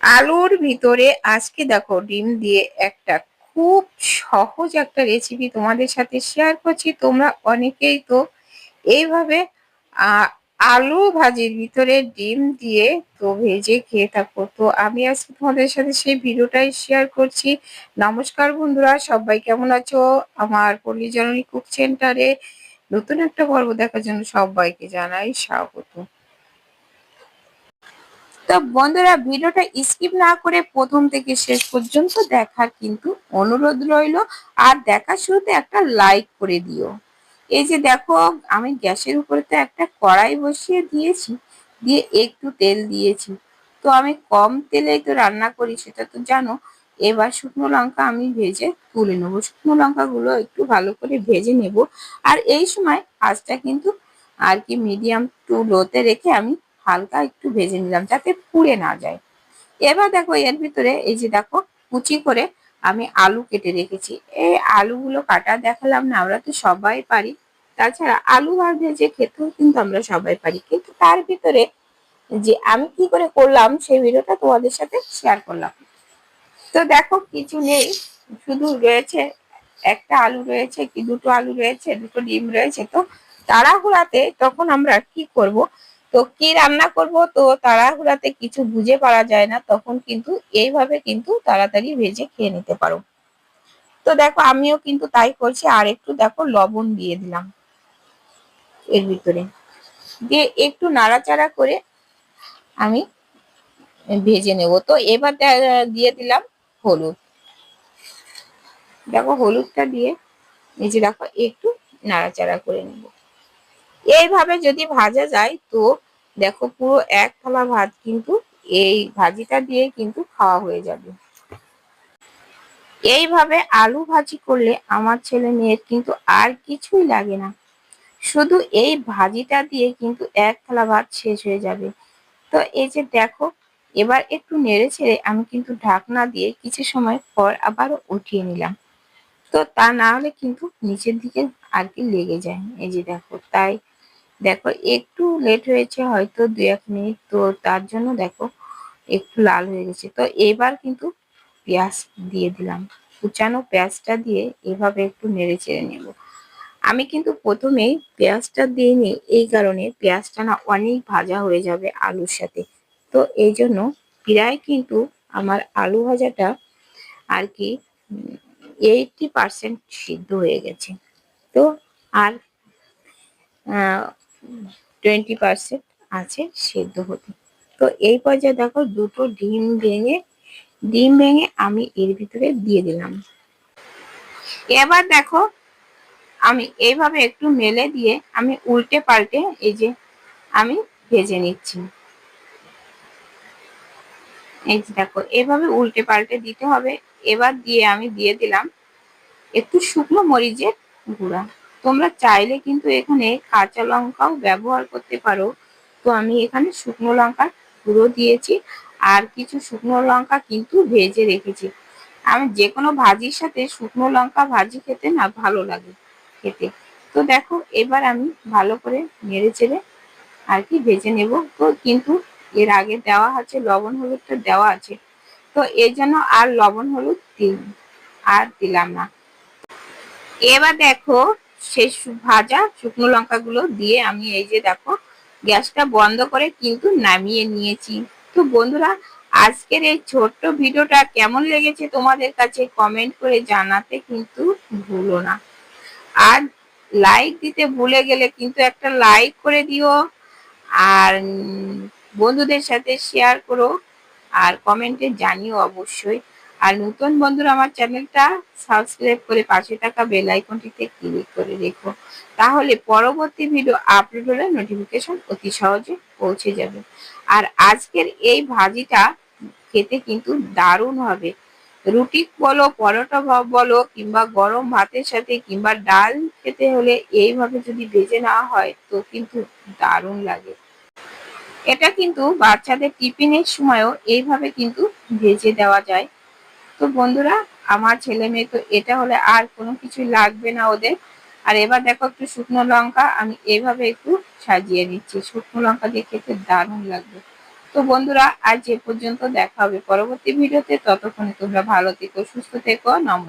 আলুর ভিতরে আজকে দেখো ডিম দিয়ে একটা খুব সহজ একটা রেসিপি তোমাদের সাথে শেয়ার করছি। তোমরা অনেকেই তো এইভাবে আলু ভাজির ভিতরে ডিম দিয়ে তো ভেজে খেয়ে থাকো। তো আমি আজকে তোমাদের সাথে সেই ভিডিওটাই শেয়ার করছি। নমস্কার বন্ধুরা, সবাই কেমন আছো? আমার পল্লী জননী কুক সেন্টারে নতুন একটা পর্ব দেখার জন্য সবাইকে জানাই স্বাগত। তো বন্ধুরা ভিডিওটা স্কিপ না করে প্রথম থেকে শেষ পর্যন্ত দেখার কিন্তু অনুরোধ রইল। আর দেখার শুরুতে একটা লাইক করে দিও। এই যে দেখো, আমি গ্যাসের উপরে তো একটা কড়াই বসিয়ে দিয়েছি, দিয়ে একটু তেল দিয়েছি। তো আমি কম তেলে তো রান্না করি, সেটা তো জানো। এবার শুকনো লঙ্কা আমি ভেজে তুলে নেব। শুকনো লঙ্কাগুলো একটু ভালো করে ভেজে নেব। আর এই সময় আঁচটা কিন্তু আর কি মিডিয়াম টু লোতে রেখে আমি হালকা একটু ভেজে নিলাম যাতে পুড়ে না যায়। এবার দেখো এর ভিতরে এই যে দেখো কুচি করে আমি আলু কেটে রেখেছি। এই আলুগুলো কাটা দেখালাম না, আমরা তো সবাই পারি। তাছাড়া আলু ভাত ভেজে খেতেও কিন্তু আমরা সবাই পারি। কিন্তু তার ভিতরে যে আমি কি করে করলাম, সেই ভিডিওটা তোমাদের সাথে শেয়ার করলাম। তো দেখো কিছু নেই, শুধু রয়েছে একটা আলু রয়েছে, কি দুটো আলু রয়েছে, দুটো ডিম রয়েছে। তো তাড়াহুড়াতে তখন আমরা কি করব তো কি রান্না করব? তো তাড়াহুড়াতে কিছু বুঝে পারা যায় না, তখন কিন্তু এইভাবে কিন্তু তাড়াতাড়ি ভেজে খেয়ে নিতে পারো। তো দেখো, আমিও কিন্তু তাই করছি। আর একটু দেখো, লবণ দিয়ে দিলাম এর ভিতরে। দিয়ে একটু নাড়াচাড়া করে আমি ভেজে নেব। তো এবার দিয়ে দিলাম হলুদ। দেখো, হলুদটা দিয়ে যে দেখো, একটু নাড়াচাড়া করে নেব। এইভাবে যদি ভাজা যায়, তো দেখো পুরো এক থালা ভাত কিন্তু এই ভাজিটা দিয়ে কিন্তু খাওয়া হয়ে যাবে। এইভাবে আলু ভাজি করলে আমার ছেলে মেয়ের কিন্তু আর কিছুই লাগে না। শুধু এই ভাজিটা দিয়ে কিন্তু এক থালা ভাত শেষ হয়ে যাবে। তো এই যে দেখো, এবার একটু নেড়ে ছেড়ে আমি কিন্তু ঢাকনা দিয়ে কিছু সময় পর আবারও উঠিয়ে নিলাম। তো তা না হলে কিন্তু নিচের দিকে আর কি লেগে যায়। এই যে দেখো, তাই দেখো, একটু লেট হয়েছে, হয়তো দু এক মিনিট। তো তার জন্য দেখো, একটু লাল হয়ে গেছে। তো এবার কিন্তু পেঁয়াজ দিয়ে দিলাম। কুচানো পেঁয়াজটা দিয়ে এভাবে একটু নেড়ে চেড়ে নেব। আমি কিন্তু প্রথমেই পেঁয়াজটা দিয়ে নিই, এই কারণে পেঁয়াজটা না অনেক ভাজা হয়ে যাবে আলুর সাথে। তো এই জন্য প্রায় কিন্তু আমার আলু ভাজাটা আর কি এইটটি পারসেন্ট সিদ্ধ হয়ে গেছে। তো আর টোয়েন্টি পারসেন্ট আছে সেদ্ধ হতে। তো এই পর্যায়ে দেখো দুটো ডিম ভেঙে ডিম ভেঙে আমি এর ভিতরে দিয়ে দিলাম। এবার দেখো আমি এইভাবে একটু মেলে দিয়ে আমি উল্টে পাল্টে এই যে আমি ভেজে নিচ্ছি। এই দেখো, এভাবে উল্টে পাল্টে দিতে হবে। এবার দিয়ে আমি দিয়ে দিলাম একটু শুকনো মরিচের গুঁড়া। তোমরা চাইলে কিন্তু এখানে কাঁচা লঙ্কাও ব্যবহার করতে পারো। তো আমি এখানে শুকনো লঙ্কার গুঁড়ো দিয়েছি আর কিছু শুকনো লঙ্কা কিন্তু ভেজে রেখেছি। আমি যে কোনো ভাজির সাথে শুকনো লঙ্কা ভাজি খেতে না ভালো লাগে খেতে। তো দেখো, এবার আমি ভালো করে নেড়ে চেড়ে আর কি ভেজে নেব। তো কিন্তু এর আগে দেওয়া আছে, লবণ হলুদটা দেওয়া আছে। তো এই জন্য আর লবণ হলুদ দিন, আর দিলাম না। এবার দেখো শেষ ভাজা শুকনো লঙ্কাগুলো দিয়ে আমি এই যে দেখো, গ্যাসটা বন্ধ করে কিন্তু নামিয়ে নিয়েছি। তো বন্ধুরা, আজকের এই ছোট্ট ভিডিওটা কেমন লেগেছে তোমাদের কাছে কমেন্ট করে জানাতে কিন্তু ভুলো না। আর লাইক দিতে ভুলে গেলে কিন্তু একটা লাইক করে দিও। আর বন্ধুদের সাথে শেয়ার করো। আর কমেন্টে জানিও অবশ্যই। আর নতুন বন্ধুরা, আমার চ্যানেলটা সাবস্ক্রাইব করে পাশে থাকা বেল আইকনটিতে ক্লিক করে রেখো। তাহলে পরবর্তী ভিডিও আপলোড হলে নোটিফিকেশন অতি সহজে পৌঁছে যাবে। আর আজকের এই ভাজিটা খেতে কিন্তু দারুণ হবে। রুটি বলো, পরোটা বলো, কিংবা গরম ভাতের সাথে কিংবা ডাল খেতে হলে এইভাবে যদি ভেজে নেওয়া হয়, তো কিন্তু দারুণ লাগে। এটা কিন্তু বাচ্চাদের টিফিনের সময়ও এইভাবে কিন্তু ভেজে দেওয়া যায়। তো বন্ধুরা, আমার ছেলে মেয়ে তো এটা হলে আর কোনো কিছু লাগবে না ওদের। আর এবার দেখো একটু শুকনো লঙ্কা, আমি এভাবে একটু সাজিয়ে নিচ্ছি। শুকনো লঙ্কা দিয়ে খেতে দারুণ লাগবে। তো বন্ধুরা, আজ এ পর্যন্ত দেখা হবে পরবর্তী ভিডিওতে। ততক্ষণে তোমরা ভালো থেকো, সুস্থ থেকো নমস্কার